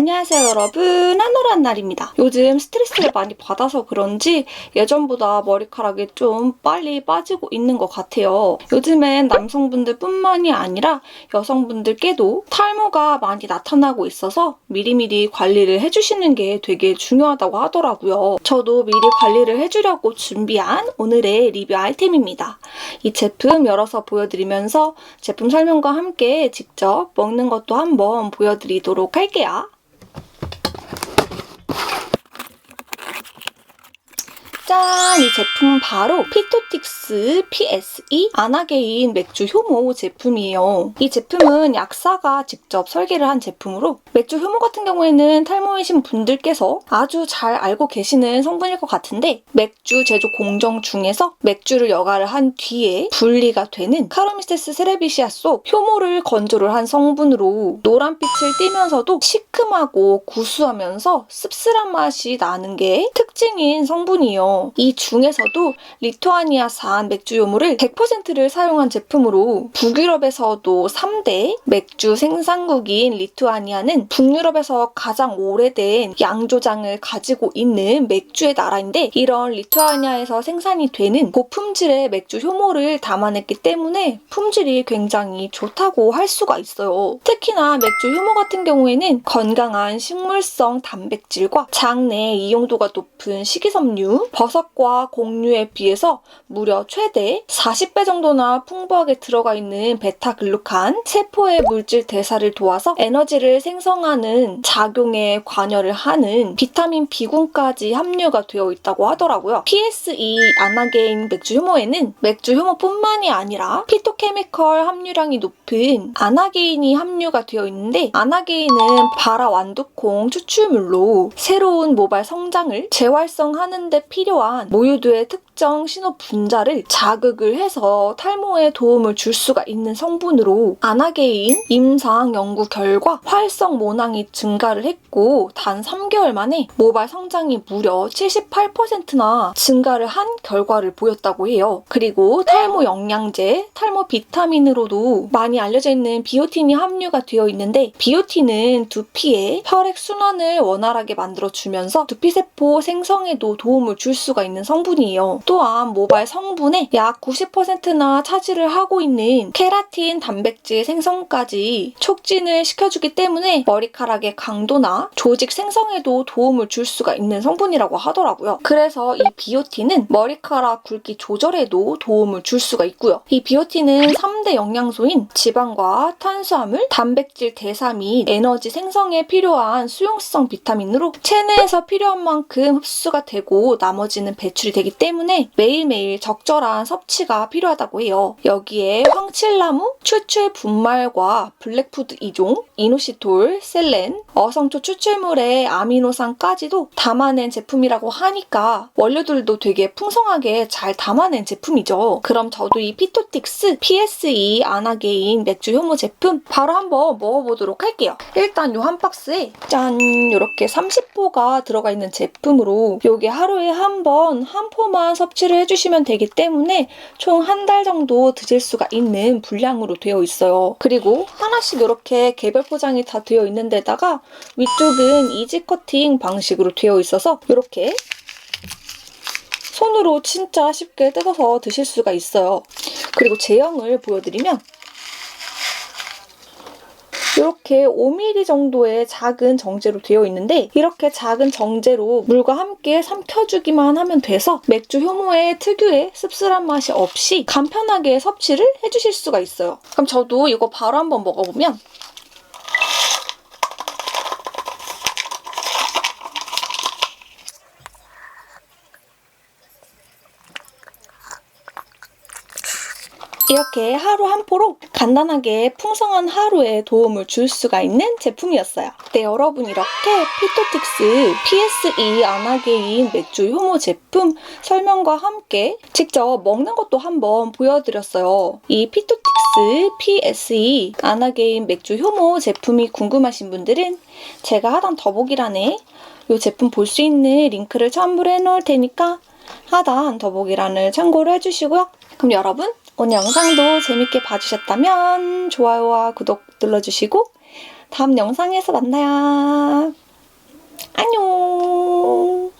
안녕하세요 여러분. 한노란 날입니다. 요즘 스트레스를 많이 받아서 그런지 예전보다 머리카락이 좀 빨리 빠지고 있는 것 같아요. 요즘엔 남성분들 뿐만이 아니라 여성분들께도 탈모가 많이 나타나고 있어서 미리미리 관리를 해주시는 게 되게 중요하다고 하더라고요. 저도 미리 관리를 해주려고 준비한 오늘의 리뷰 아이템입니다. 이 제품 열어서 보여드리면서 제품 설명과 함께 직접 먹는 것도 한번 보여드리도록 할게요. 짠! 이 제품은 바로 피토틱스 PSE 아나게인 맥주 효모 제품이에요. 이 제품은 약사가 직접 설계를 한 제품으로 맥주 효모 같은 경우에는 탈모이신 분들께서 아주 잘 알고 계시는 성분일 것 같은데 맥주 제조 공정 중에서 맥주를 여과를 한 뒤에 분리가 되는 카로미세스 세레비시아 속 효모를 건조를 한 성분으로 노란빛을 띠면서도 시큼하고 구수하면서 씁쓸한 맛이 나는 게 특징인 성분이에요. 이 중에서도 리투아니아산 맥주 요물을 100%를 사용한 제품으로 북유럽에서도 3대 맥주 생산국인 리투아니아는 북유럽에서 가장 오래된 양조장을 가지고 있는 맥주의 나라인데 이런 리투아니아에서 생산이 되는 고품질의 맥주 효모를 담아냈기 때문에 품질이 굉장히 좋다고 할 수가 있어요. 특히나 맥주 효모 같은 경우에는 건강한 식물성 단백질과 장내 이용도가 높은 식이섬유, 버섯 과 곡류에 비해서 무려 최대 40배 정도나 풍부하게 들어가 있는 베타글루칸, 세포의 물질 대사를 도와서 에너지를 생성하는 작용에 관여를 하는 비타민 B군까지 함유가 되어 있다고 하더라고요. PSE 아나게인 맥주 효모에는 맥주 효모뿐만이 아니라 피토케미컬 함유량이 높은 아나게인이 함유가 되어 있는데 아나게인은 바라 완두콩 추출물로 새로운 모발 성장을 재활성하는 데 필요한 모유두의 특정 신호 분자를 자극을 해서 탈모에 도움을 줄 수가 있는 성분으로 아나게인 임상 연구 결과 활성 모낭이 증가를 했고 단 3개월 만에 모발 성장이 무려 78%나 증가를 한 결과를 보였다고 해요. 그리고 탈모 영양제, 탈모 비타민으로도 많이 알려져 있는 비오틴이 함유가 되어 있는데 비오틴은 두피의 혈액 순환을 원활하게 만들어 주면서 두피세포 생성에도 도움을 줄 수가 있는 성분이에요. 또한 모발 성분의 약 90%나 차지를 하고 있는 케라틴 단백질 생성까지 촉진을 시켜주기 때문에 머리카락의 강도나 조직 생성에도 도움을 줄 수가 있는 성분이라고 하더라고요. 그래서 이 비오틴은 머리카락 굵기 조절에도 도움을 줄 수가 있고요. 이 비오틴은 3대 영양소인 지방과 탄수화물, 단백질 대사 및 에너지 생성에 필요한 수용성 비타민으로 체내에서 필요한 만큼 흡수가 되고 나머지 는 배출이 되기 때문에 매일매일 적절한 섭취가 필요하다고 해요. 여기에 황칠나무, 추출 분말과 블랙푸드 이종, 이노시톨, 셀렌, 어성초 추출물의 아미노산까지도 담아낸 제품이라고 하니까 원료들도 되게 풍성하게 잘 담아낸 제품이죠. 그럼 저도 이 피토틱스 PSE 아나게인 맥주 효모 제품 바로 한번 먹어보도록 할게요. 일단 요 한 박스에 짠 이렇게 30포가 들어가 있는 제품으로 요게 하루에 한번 한 포만 섭취를 해주시면 되기 때문에 총 한 달 정도 드실 수가 있는 분량으로 되어 있어요. 그리고 하나씩 이렇게 개별 포장이 다 되어 있는 데다가 위쪽은 이지 커팅 방식으로 되어 있어서 이렇게 손으로 진짜 쉽게 뜯어서 드실 수가 있어요. 그리고 제형을 보여드리면 이렇게 5mm 정도의 작은 정제로 되어 있는데 이렇게 작은 정제로 물과 함께 삼켜주기만 하면 돼서 맥주 효모의 특유의 씁쓸한 맛이 없이 간편하게 섭취를 해주실 수가 있어요. 그럼 저도 이거 바로 한번 먹어보면 이렇게 하루 한 포로 간단하게 풍성한 하루에 도움을 줄 수가 있는 제품이었어요. 네, 여러분 이렇게 피토틱스 PSE 아나게인 맥주 효모 제품 설명과 함께 직접 먹는 것도 한번 보여드렸어요. 이 피토틱스 PSE 아나게인 맥주 효모 제품이 궁금하신 분들은 제가 하단 더보기란에 이 제품 볼 수 있는 링크를 첨부를 해놓을 테니까 하단 더보기란을 참고를 해주시고요. 그럼 여러분 오늘 영상도 재밌게 봐주셨다면 좋아요와 구독 눌러주시고 다음 영상에서 만나요. 안녕!